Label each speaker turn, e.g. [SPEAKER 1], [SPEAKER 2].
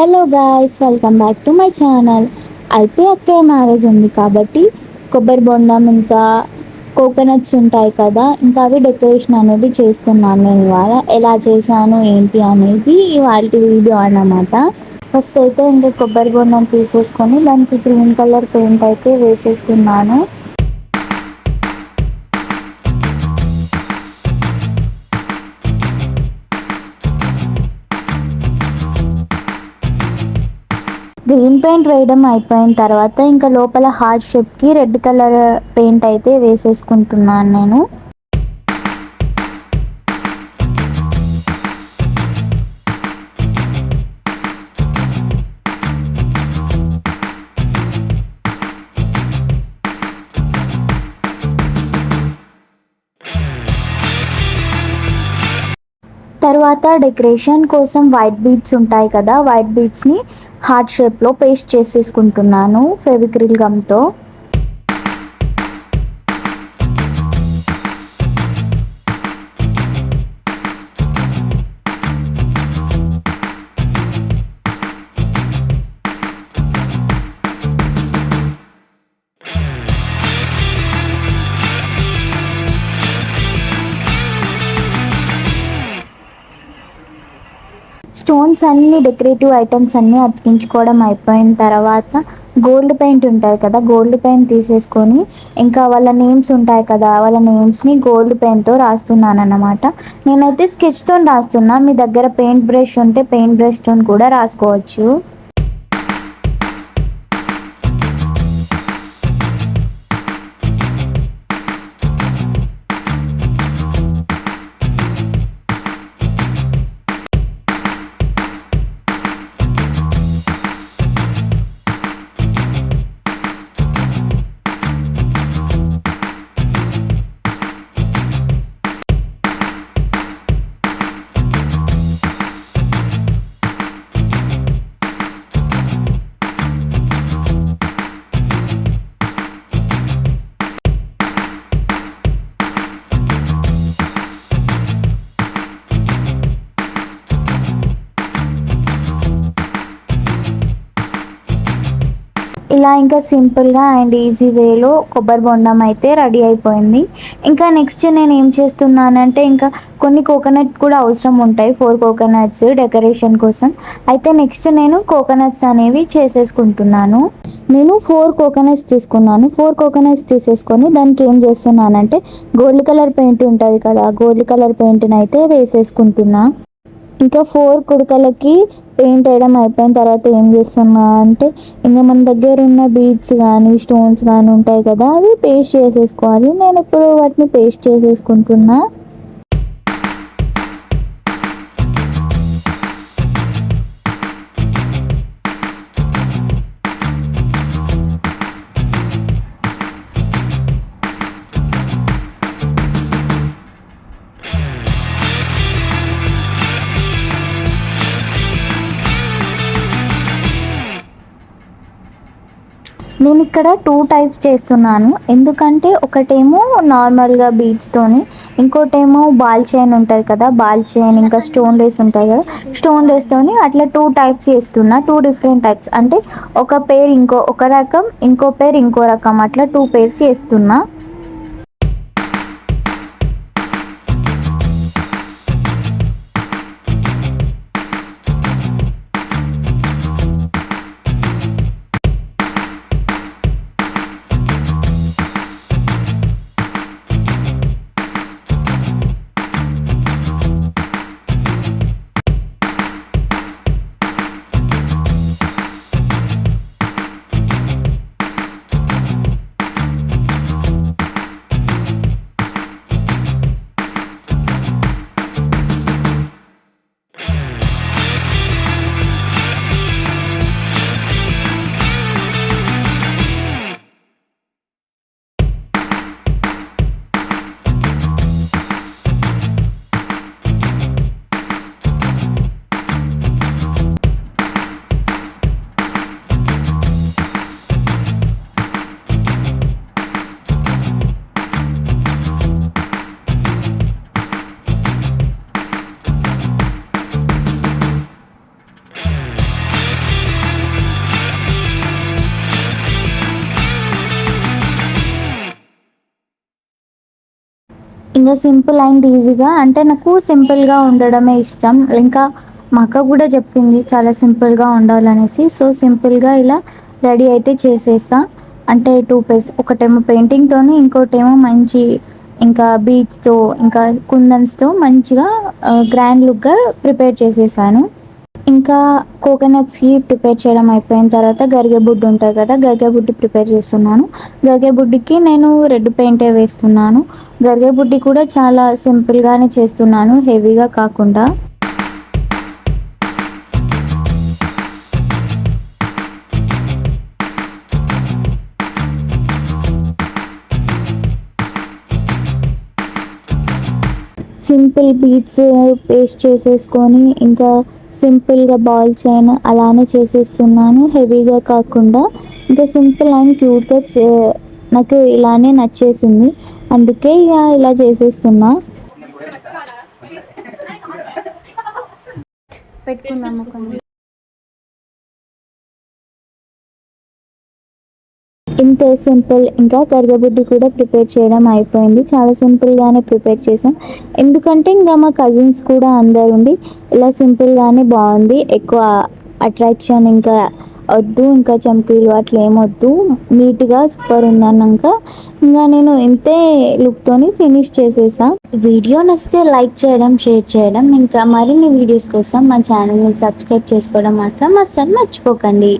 [SPEAKER 1] Hello guys welcome back to my channel అయితే అక్కయ్య marriage ఉంది కాబట్టి కొబ్బరి బొండం ఇంకా కోకోనట్స్ ఉంటాయి కదా ఇంకా అవి డెకరేషన్ అనేది చేస్తున్నాను నేను ఇవాళ. ఎలా చేశాను ఏంటి అనేది ఇవాళ వీడియో అన్నమాట. ఫస్ట్ అయితే ఇంకా కొబ్బరి బొండం తీసేసుకొని దానికి గ్రీన్ కలర్ పెయింట్ అయితే వేసేస్తున్నాను. గ్రీన్ పెయింట్ వేయడం అయిపోయిన తర్వాత ఇంకా లోపల హార్ట్ షేప్కి రెడ్ కలర్ పెయింట్ అయితే వేసేసుకుంటున్నాను నేను. తర్వాత డెకరేషన్ కోసం వైట్ బీడ్స్ ఉంటాయి కదా వైట్ బీడ్స్ని హార్ట్ షేప్లో పేస్ట్ చేసేసుకుంటున్నాను ఫెవిక్రిల్ గమ్తో. స్టోన్స్ అన్ని డెకరేటివ్ ఐటమ్స్ అన్నీ అతికించుకోవడం అయిపోయిన తర్వాత గోల్డ్ పెయింట్ ఉంటుంది కదా గోల్డ్ పెయింట్ తీసేసుకొని ఇంకా వాళ్ళ నేమ్స్ ఉంటాయి కదా వాళ్ళ నేమ్స్ని గోల్డ్ పెయింట్తో రాస్తున్నాను అన్నమాట నేనైతే స్కెచ్తో రాస్తున్నా మీ దగ్గర పెయింట్ బ్రష్ ఉంటే పెయింట్ బ్రష్తో కూడా రాసుకోవచ్చు. ఇలా ఇంకా సింపుల్గా అండ్ ఈజీ వేలో కొబ్బరి బొండం అయితే రెడీ అయిపోయింది. ఇంకా నెక్స్ట్ నేను ఏం చేస్తున్నానంటే ఇంకా కొన్ని కోకోనట్ కూడా అవసరం ఉంటాయి. ఫోర్ కోకోనట్స్ డెకరేషన్ కోసం. అయితే నెక్స్ట్ నేను కోకోనట్స్ అనేవి చేసేసుకుంటున్నాను. నేను ఫోర్ కోకోనట్స్ తీసుకున్నాను. ఫోర్ కోకోనట్స్ తీసేసుకొని దానికి ఏం చేస్తున్నానంటే గోల్డ్ కలర్ పెయింట్ ఉంటుంది కదా గోల్డ్ కలర్ పెయింట్ని అయితే వేసేసుకుంటున్నా. ఇంకా ఫోర్ కుడకలకి పెయింట్ వేయడం అయిపోయిన తర్వాత ఏం చేస్తున్నా అంటే ఇంకా మన దగ్గర ఉన్న బీడ్స్ కానీ స్టోన్స్ కానీ ఉంటాయి కదా అవి పేస్ట్ చేసేసుకోవాలి. నేను ఇప్పుడు వాటిని పేస్ట్ చేసేసుకుంటున్నా. నేను ఇక్కడ టూ టైప్స్ చేస్తున్నాను. ఎందుకంటే ఒకటేమో నార్మల్గా బీడ్స్తోని ఇంకోటేమో బాల్ చైన్ ఉంటుంది కదా బాల్ చైన్ ఇంకా స్టోన్ లేస్ ఉంటాయి కదా స్టోన్ లేస్తోని అట్లా టూ టైప్స్ చేస్తున్నా టూ డిఫరెంట్ టైప్స్ అంటే ఒక పేర్ ఇంకో ఒక రకం ఇంకో పేర్ ఇంకో రకం అట్లా టూ పేర్స్ చేస్తున్నా. ఇంకా సింపుల్ అండ్ ఈజీగా అంటే నాకు సింపుల్గా ఉండడమే ఇష్టం. ఇంకా మా అక్క కూడా చెప్పింది చాలా సింపుల్గా ఉండాలనేసి. సో సింపుల్గా ఇలా రెడీ అయితే చేసేసా. అంటే టూ పేర్స్ ఒకటేమో పెయింటింగ్తోని ఇంకోటేమో మంచి ఇంకా బీచ్తో ఇంకా కుందన్స్తో మంచిగా గ్రాండ్ లుక్గా ప్రిపేర్ చేసేసాను. ఇంకా కోకోనట్స్కి ప్రిపేర్ చేయడం అయిపోయిన తర్వాత గరిగబుడ్డు ఉంటుంది కదా గరిగె బుడ్డి ప్రిపేర్ చేస్తున్నాను. గరిగె బుడ్డికి నేను రెడ్ పెయింటే వేస్తున్నాను. గరిగెబుడ్డి కూడా చాలా సింపుల్గానే చేస్తున్నాను హెవీగా కాకుండా. సింపుల్ బీట్స్ పేస్ట్ చేసేసుకొని ఇంకా సింపుల్గా బాల్ చైన్ అలానే చేసేస్తున్నాను హెవీగా కాకుండా. ఇంకా సింపుల్ అండ్ క్యూట్గా చే నాకు ఇలానే నచ్చేసింది. అందుకే ఇక ఇలా చేసేస్తున్నా. పెట్టుకున్నాము కొన్ని. ఇంతే సింపుల్ ఇంకా కరగబుడ్డి కూడా ప్రిపేర్ చేయడం అయిపోయింది. చాలా సింపుల్గానే ప్రిపేర్ చేసాం ఎందుకంటే ఇంకా మా కజిన్స్ కూడా అందరు ఉండి ఇలా సింపుల్గానే బాగుంది. ఎక్కువ అట్రాక్షన్ ఇంకా వద్దు ఇంకా చమ్కీలు అట్లా ఏమొద్దు నీట్గా సూపర్ ఉంది అన్నాక ఇంకా నేను ఇంతే లుక్తోని ఫినిష్ చేసేసా. వీడియో నచ్చితే లైక్ చేయడం షేర్ చేయడం ఇంకా మరిన్ని వీడియోస్ కోసం మా ఛానల్ని సబ్స్క్రైబ్ చేసుకోవడం మాత్రం అస్సలు మర్చిపోకండి.